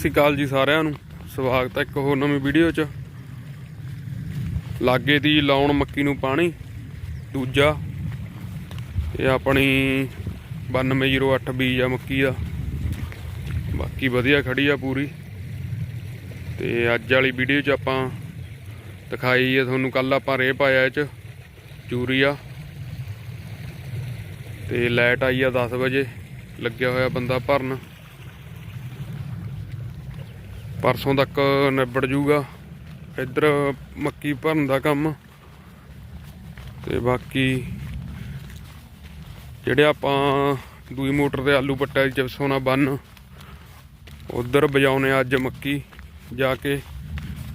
ਸਤਿ ਸ਼੍ਰੀ ਅਕਾਲ ਜੀ ਸਾਰਿਆਂ ਨੂੰ। ਸਵਾਗਤ ਹੈ ਇੱਕ ਹੋਰ ਨਵੀਂ ਵੀਡੀਓ 'ਚ। ਲਾਗੇ ਦੀ ਲਾਉਣ ਮੱਕੀ ਨੂੰ ਪਾਣੀ, ਦੂਜਾ। ਇਹ ਆਪਣੀ 9208 ਬੀਜ ਆ ਮੱਕੀ ਦਾ। ਬਾਕੀ ਵਧੀਆ ਖੜੀ ਆ ਪੂਰੀ। ਤੇ ਅੱਜ ਵਾਲੀ ਵੀਡੀਓ 'ਚ ਆਪਾਂ ਦਿਖਾਈ ਹੈ ਤੁਹਾਨੂੰ ਕੱਲ ਆਪਾਂ ਰੇ ਪਾਇਆ ਇਹ 'ਚ, ਯੂਰੀਆ। ਤੇ ਲਾਈਟ ਆਈ ਆ 10 ਵਜੇ, ਲੱਗਿਆ ਹੋਇਆ ਬੰਦਾ ਭਰਨ। ਪਰਸੋਂ ਤੱਕ ਨਿਬੜ ਜੂਗਾ। ਇੱਧਰ ਮੱਕੀ ਭਰਨ ਦਾ ਕੰਮ। ਤੇ ਬਾਕੀ ਜਿਹੜੇ ਆਪਾਂ ਦੂਈ ਮੋਟਰ ਤੇ ਆਲੂ ਪੱਟਾ ਦੀ ਚਿਪਸ ਹੋਣਾ ਬੰਨ, ਉਧਰ ਵਜਾਉਨੇ ਅੱਜ ਮੱਕੀ। ਜਾ ਕੇ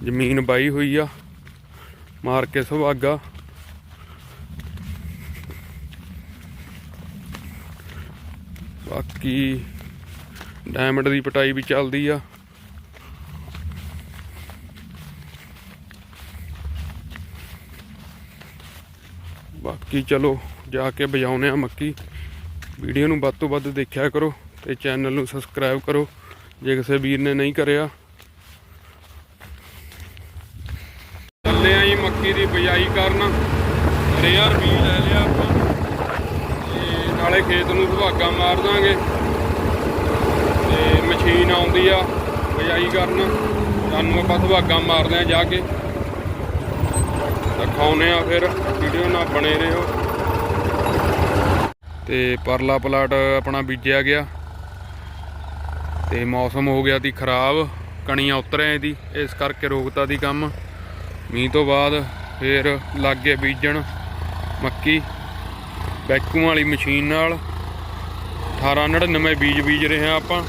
ਜ਼ਮੀਨ ਬਾਈ ਹੋਈ ਆ। ਮਾਰ ਕੇ ਸੁਭਾਗਾ ਬਾਕੀ ਡਾਇਮੰਡ ਦੀ ਪਟਾਈ ਵੀ ਚੱਲਦੀ ਆ। ਬਾਕੀ ਚਲੋ, ਜਾ ਕੇ ਵਜਾਉਨੇ ਆ ਮੱਕੀ। ਵੀਡੀਓ ਨੂੰ ਵੱਧ ਤੋਂ ਵੱਧ ਦੇਖਿਆ ਕਰੋ ਤੇ ਚੈਨਲ ਨੂੰ ਸਬਸਕ੍ਰਾਈਬ ਕਰੋ, ਜੇ ਕਿਸੇ ਵੀਰ ਨੇ ਨਹੀਂ ਕਰਿਆ। ਚੱਲੇ ਆਂ ਜੀ ਮੱਕੀ ਦੀ ਬਿਜਾਈ ਕਰਨ। ਰੇਅਰ ਵੀ ਲੈ ਲਿਆ ਆਪਾਂ। ਤੇ ਨਾਲੇ ਖੇਤ ਨੂੰ ਸੁਹਾਗਾ ਮਾਰ ਦਾਂਗੇ। ਤੇ ਮਸ਼ੀਨ ਆਉਂਦੀ ਆ ਬਿਜਾਈ ਕਰਨ। ਤੁਹਾਨੂੰ ਆਪਾਂ ਸੁਹਾਗਾ ਮਾਰਦੇ ਆ ਜਾ ਕੇ। ਦਿਖਾਉਨੇ ਆ ਫਿਰ ਵੀਡੀਓ ਨਾਲ ਬਣੇ ਰਹੋ। ਤੇ ਪਰਲਾ ਪਲਾਟ ਆਪਣਾ ਬੀਜਿਆ ਗਿਆ। ਤੇ ਮੌਸਮ ਹੋ ਗਿਆ ਤੀ ਖਰਾਬ, ਕਣੀਆਂ ਉਤਰਿਆ ਦੀ ਇਸ ਕਰਕੇ ਰੋਕਤਾ ਦੀ ਕੰਮ। ਮੀਂਹ ਤੋਂ ਬਾਅਦ ਫਿਰ ਲੱਗੇ ਬੀਜਣ ਮੱਕੀ ਵੈਕੂਮ ਵਾਲੀ ਮਸ਼ੀਨ ਨਾਲ। 1899 ਬੀਜ ਬੀਜ ਰਹੇ ਆ ਆਪਾਂ।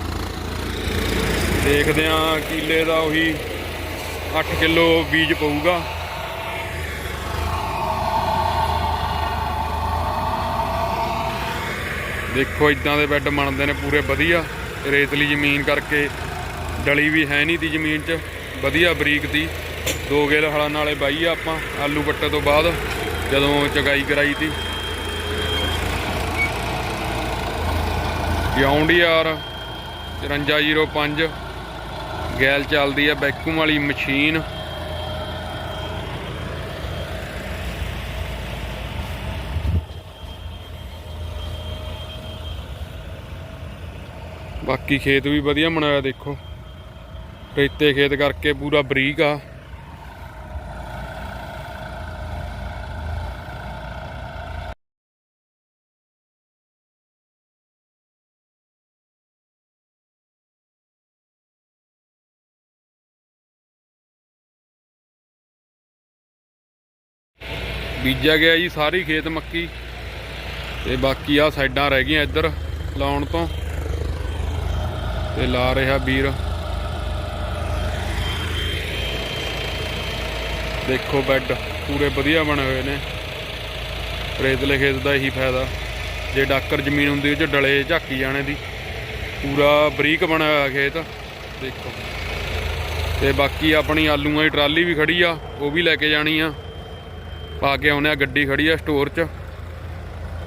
ਦੇਖਦੇ ਆ ਕਿਲੇ ਦਾ ਉਹੀ 8 ਕਿਲੋ ਬੀਜ ਪਊਗਾ। ਦੇਖੋ ਇਦਾਂ ਦੇ ਬੈੱਡ ਬਣਦੇ ਨੇ ਪੂਰੇ ਵਧੀਆ। ਰੇਤਲੀ ਜ਼ਮੀਨ ਕਰਕੇ ਡਲੀ ਵੀ ਹੈ ਨਹੀਂ ਤੀ ਜ਼ਮੀਨ 'ਚ। ਵਧੀਆ ਬਰੀਕ ਦੀ। ਦੋ ਗੇਲ ਹਲਾਂ ਨਾਲੇ ਬਾਈ ਆ ਆਪਾਂ, ਆਲੂ ਪੱਟੇ ਤੋਂ ਬਾਅਦ, ਜਦੋਂ ਚਗਾਈ ਕਰਾਈ ਤੀ। ਯੌਂਡੀ ਆਰ 5405 ਗੈਲ ਚੱਲਦੀ ਆ ਵੈਕੂਮ ਵਾਲੀ ਮਸ਼ੀਨ। ਬਾਕੀ ਖੇਤ ਵੀ ਵਧੀਆ ਬਣਾਇਆ ਦੇਖੋ। ਰੇਤੇ ਖੇਤ ਕਰਕੇ ਪੂਰਾ ਬਰੀਕ ਆ। ਬੀਜਿਆ ਗਿਆ ਜੀ ਸਾਰੀ ਖੇਤ ਮੱਕੀ। ਤੇ ਬਾਕੀ ਆ ਸਾਈਡਾਂ ਰਹਿ ਗਈਆਂ ਇੱਧਰ ਲਾਉਣ ਤੋਂ। ਤੇ ਲਾ ਰਿਹਾ ਵੀਰ। ਦੇਖੋ ਬੈੱਡ, ਪੂਰੇ ਵਧੀਆ ਬਣੇ ਹੋਏ ਨੇ। ਰੇਤਲੇ ਖੇਤ ਦਾ ਇਹੀ ਫਾਇਦਾ। ਜੇ ਡਾਕਰ ਜ਼ਮੀਨ ਹੁੰਦੀ ਉਹ ਚ ਡਲੇ ਝਾਕੀ ਜਾਣੇ ਦੀ। ਪੂਰਾ ਬਰੀਕ ਬਣਿਆ ਹੋਇਆ ਖੇਤ। ਦੇਖੋ। ਤੇ ਬਾਕੀ ਆਪਣੀ ਆਲੂਆਂ ਦੀ ਟਰਾਲੀ ਵੀ ਖੜੀ ਆ, ਉਹ ਵੀ ਲੈ ਕੇ ਜਾਣੀ ਆ। ਪਾ ਕੇ ਆਉਨੇ ਆ, ਗੱਡੀ ਖੜੀ ਆ ਸਟੋਰ 'ਚ।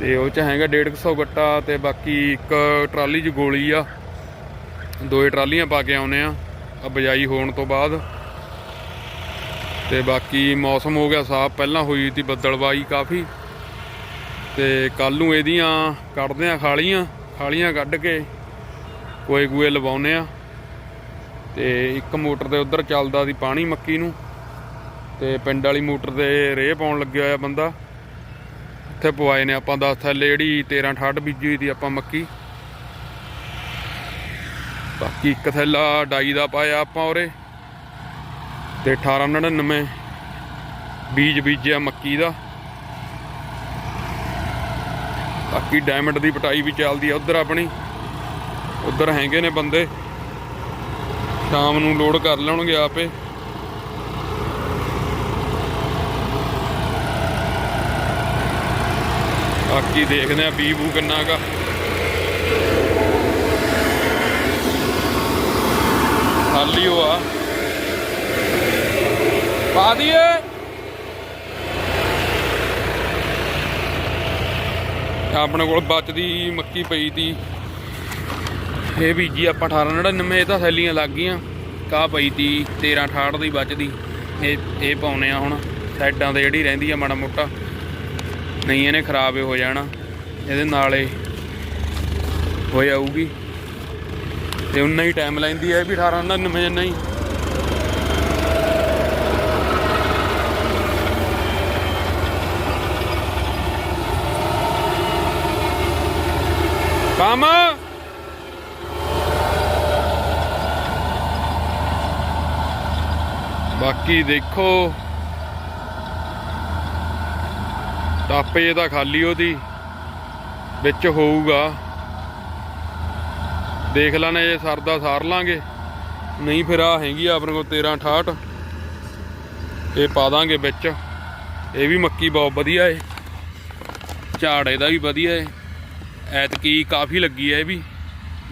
ਤੇ ਉਹ 'ਚ ਹੈਗਾ 150 ਗੱਟਾ ਤੇ ਬਾਕੀ ਇੱਕ ਟਰਾਲੀ 'ਚ ਗੋਲੀ ਆ। ਦੋਏ ਟਰਾਲੀਆਂ ਪਾ ਕੇ ਆਉਨੇ ਆ ਆ ਬਜਾਈ ਹੋਣ ਤੋਂ ਬਾਅਦ। ਤੇ ਬਾਕੀ ਮੌਸਮ ਹੋ ਗਿਆ ਸਾਫ਼। ਪਹਿਲਾਂ ਹੋਈ ਸੀ ਬੱਦਲਬਾਈ ਕਾਫੀ। ਤੇ ਕੱਲ ਨੂੰ ਇਹਦੀਆਂ ਕੱਢਦੇ ਆ ਖਾਲੀਆਂ। ਖਾਲੀਆਂ ਕੱਢ ਕੇ ਕੋਏ ਗੂਏ ਲਵਾਉਨੇ ਆ ਤੇ ਇੱਕ ਮੋਟਰ ਦੇ ਉਧਰ ਚੱਲਦਾ ਸੀ ਪਾਣੀ ਮੱਕੀ ਨੂੰ। ਤੇ ਪਿੰਡ ਵਾਲੀ ਮੋਟਰ ਤੇ ਰੇਹ ਪਾਉਣ ਲੱਗਿਆ ਹੋਇਆ ਬੰਦਾ। ਉੱਥੇ ਪਵਾਏ ਨੇ ਆਪਾਂ 10 ਥੈਲੇ ਜਿਹੜੀ 13 68 ਬੀਜੀ ਹੋਈ ਸੀ ਆਪਾਂ ਮੱਕੀ। ਬਾਕੀ ਇੱਕ ਥੈਲਾ ਡਾਈ ਦਾ ਪਾਇਆ ਆਪਾਂ ਉਰੇ ਤੇ 1899 ਬੀਜ ਬੀਜਿਆ ਮੱਕੀ ਦਾ। ਬਾਕੀ ਡਾਇਮੰਡ ਦੀ ਪਟਾਈ ਵੀ ਚੱਲਦੀ ਆ ਉਧਰ ਆਪਣੀ। ਉਧਰ ਹੈਗੇ ਨੇ ਬੰਦੇ। ਸ਼ਾਮ ਨੂੰ ਲੋਡ ਕਰ ਲੈਣਗੇ ਆਪੇ। ਬਾਕੀ ਦੇਖਦੇ ਆ ਬੀ ਬੂ ਕਿੰਨਾ ਕਾ ਖਾਲੀ ਹੋ ਆ। ਪਾ ਦਈਏ। ਆਪਣੇ ਕੋਲ ਬਚਦੀ ਮੱਕੀ ਪਈ ਤੀ। ਇਹ ਬੀਜੀ ਆਪਾਂ 1899 ਇਹ ਤਾਂ ਥੈਲੀਆਂ ਲੱਗ ਗਈਆਂ। ਕਾ ਪਈ ਤੀ 1368 ਦੀ ਬਚਦੀ। ਇਹ ਇਹ ਪਾਉਨੇ ਆ ਹੁਣ। ਸਾਈਡਾਂ ਤੇ ਜਿਹੜੀ ਰਹਿੰਦੀ ਆ ਮਾੜਾ ਮੋਟਾ। ਨਹੀਂ, ਇਹਨੇ ਖਰਾਬ ਹੋ ਜਾਣਾ। ਇਹਦੇ ਨਾਲੇ ਹੋ ਜਾਊਗੀ ਤੇ ਉਨਾ ਹੀ ਟਾਈਮ ਲੈਂਦੀ ਹੈ ਵੀ 1899 ਜਿੰਨਾ ਹੀ। ਕੰਮ? ਬਾਕੀ ਦੇਖੋ। ਟਾਪੇ ਤਾਂ ਖਾਲੀ ਉਹਦੀ, ਵਿੱਚ ਹੋਊਗਾ। ਦੇਖ ਲੈਣਾ ਜੇ ਸਰਦਾ ਸਾਰ ਲਾਂਗੇ। ਨਹੀਂ ਫਿਰ ਆ ਹੈਗੀ ਆ ਆਪਣੇ ਕੋਲ 1368 ਇਹ ਪਾ ਦਾਂਗੇ ਵਿੱਚ। ਇਹ ਵੀ ਮੱਕੀ ਬਹੁਤ ਵਧੀਆ ਏ। ਝਾੜ ਇਹਦਾ ਵੀ ਵਧੀਆ ਏ। ਐਤਕੀ ਕਾਫੀ ਲੱਗੀ ਹੈ ਇਹ ਵੀ।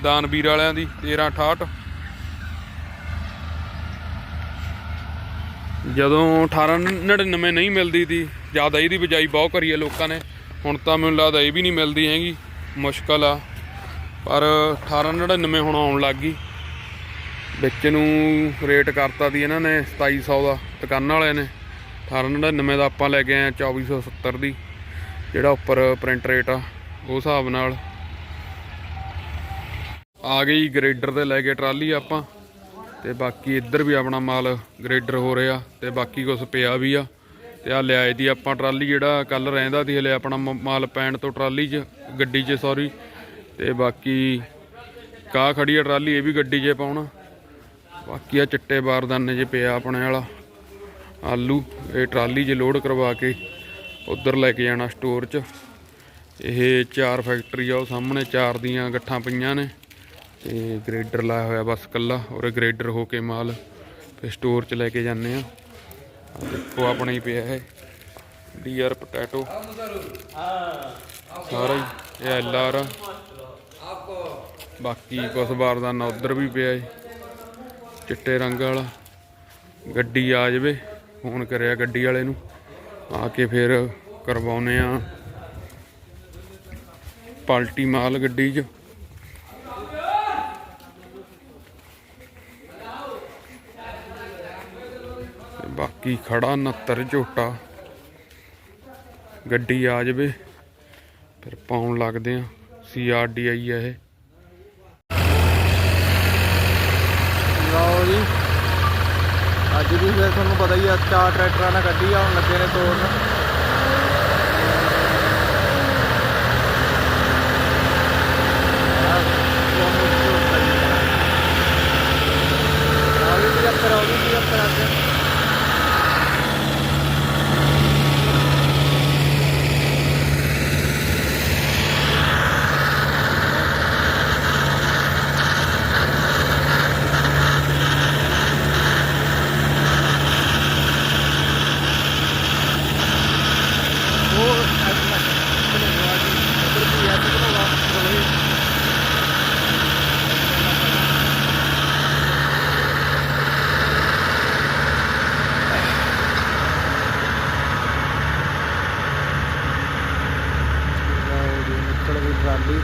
ਦਾਨਵੀਰ ਵਾਲਿਆਂ ਦੀ 1368 ਜਦੋਂ 1899 ਨਹੀਂ ਮਿਲਦੀ ਸੀ ਜ਼ਿਆਦਾ ਇਹਦੀ ਬਜਾਈ ਬਹੁਤ ਕਰੀ ਹੈ ਲੋਕਾਂ ਨੇ। ਹੁਣ ਤਾਂ ਮੈਨੂੰ ਲੱਗਦਾ ਇਹ ਵੀ ਨਹੀਂ ਮਿਲਦੀ ਹੈਗੀ। ਮੁਸ਼ਕਲ ਆ। ਪਰ 1899 ਹੁਣ ਆਉਣ ਲੱਗ ਗਈ। ਵਿੱਚ ਨੂੰ ਰੇਟ ਕਰਤਾ ਦੀ ਇਹਨਾਂ ਨੇ 2700 ਦਾ ਦੁਕਾਨਾਂ ਵਾਲਿਆਂ ਨੇ। 1899 ਦਾ ਆਪਾਂ ਲੈ ਕੇ ਆਏ ਆ 2470 ਦੀ, ਜਿਹੜਾ ਉੱਪਰ ਪ੍ਰਿੰਟ ਰੇਟ ਆ, ਉਹ ਹਿਸਾਬ ਨਾਲ। ਆ ਗਈ ਗ੍ਰੇਡਰ ਤੇ ਲੈ ਕੇ ਟਰਾਲੀ ਆਪਾਂ, ਤੇ ਬਾਕੀ ਇੱਧਰ ਵੀ ਆਪਣਾ ਮਾਲ ਗ੍ਰੇਡਰ ਹੋ ਰਿਹਾ, ਤੇ ਬਾਕੀ ਕੁਝ ਪਿਆ ਵੀ ਆ। ਤੇ ਆ ਲਿਆਏ ਦੀ ਆਪਾਂ ਟਰਾਲੀ, ਜਿਹੜਾ ਕੱਲ ਰਹਿੰਦਾ ਸੀ ਹਲੇ ਆਪਣਾ ਮ- ਮਾਲ ਪੈਣ ਤੋਂ ਟਰਾਲੀ 'ਚ, ਗੱਡੀ 'ਚ ਸੌਰੀ ਤੇ ਬਾਕੀ ਕਾ ਖੜੀ ਆ, ਟਰਾਲੀ, ਇਹ ਵੀ ਗੱਡੀ 'ਚ ਪਾਉਣਾ। ਬਾਕੀ ਆ ਚਿੱਟੇ ਬਾਰਦਾਨੇ 'ਚ ਪਿਆ ਆਪਣੇ ਵਾਲਾ। ਆਲੂ, ਇਹ ਟਰਾਲੀ 'ਚ ਲੋਡ ਕਰਵਾ ਕੇ ਉਧਰ ਲੈ ਕੇ ਜਾਣਾ ਸਟੋਰ 'ਚ। ਇਹ ਚਾਰ ਫੈਕਟਰੀ ਆ, ਉਹ ਸਾਹਮਣੇ ਚਾਰ ਦੀਆਂ ਗੱਠਾਂ ਪਈਆਂ ਨੇ। ਤੇ ਗ੍ਰੇਡਰ ਲਾਇਆ ਹੋਇਆ ਬਸ ਕੱਲਾ ਔਰ ਗ੍ਰੇਡਰ ਹੋ ਕੇ ਮਾਲ ਫਿਰ ਸਟੋਰ 'ਚ ਲੈ ਕੇ ਜਾਂਦੇ ਆ। ਆਹ ਦੇਖੋ, ਆਪਣਾ ਹੀ ਪਿਆ ਹੈ ਡੀਆਰ ਪੋਟੈਟੋ। ਸਾਰਾ ਹੀ, ਇਹ ਐਲ ਆਰ ਬਾਕੀ ਕੁਛ ਬਾਰਦਾਨਾ ਉਧਰ ਵੀ ਪਿਆ ਏ ਚਿੱਟੇ ਰੰਗ ਵਾਲਾ। ਗੱਡੀ ਆ ਜਾਵੇ, ਫੋਨ ਕਰਿਆ ਗੱਡੀ ਵਾਲੇ ਨੂੰ। ਆ ਕੇ ਫਿਰ ਕਰਵਾਉਨੇ ਆ। ਪਾਲਟੀ ਮਾਲ ਗੱਡੀ 'ਚ। ਬਾਕੀ ਖੜਾ 69 ਝੋਟਾ। ਗੱਡੀ ਆ ਜਾਵੇ, ਫਿਰ ਪਾਉਣ ਲੱਗਦੇ ਆ। ਸੀਆਰਡੀਆਈ ਆ ਇਹ ਲਓ ਜੀ ਜਿਹਦੀ ਫਿਰ ਤੁਹਾਨੂੰ ਪਤਾ ਹੀ ਆ, ਚਾਰ ਟਰੈਕਟਰਾਂ ਨਾਲ ਗੱਡੀ ਆਉਣ ਲੱਗੇ ਨੇ ਤੋੜਨ। ਆ ਵੀ 75 ਆ 75 ਅੱਜ ਉਹ ਅੱਜ ਮੈਂ ਬਣਾਉਣਾ ਜੀ ਉਧਰ ਵੀ ਆ ਤੇ ਬਣਾਉਣਾ ਚਲੋ ਲਓ ਜੀ ਨਿਕਲ ਗਈ ਟਰਾਲੀ।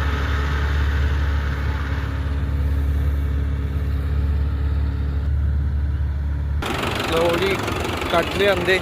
ਲਓ ਜੀ ਕੱਟ ਲਿਆਂਦੇ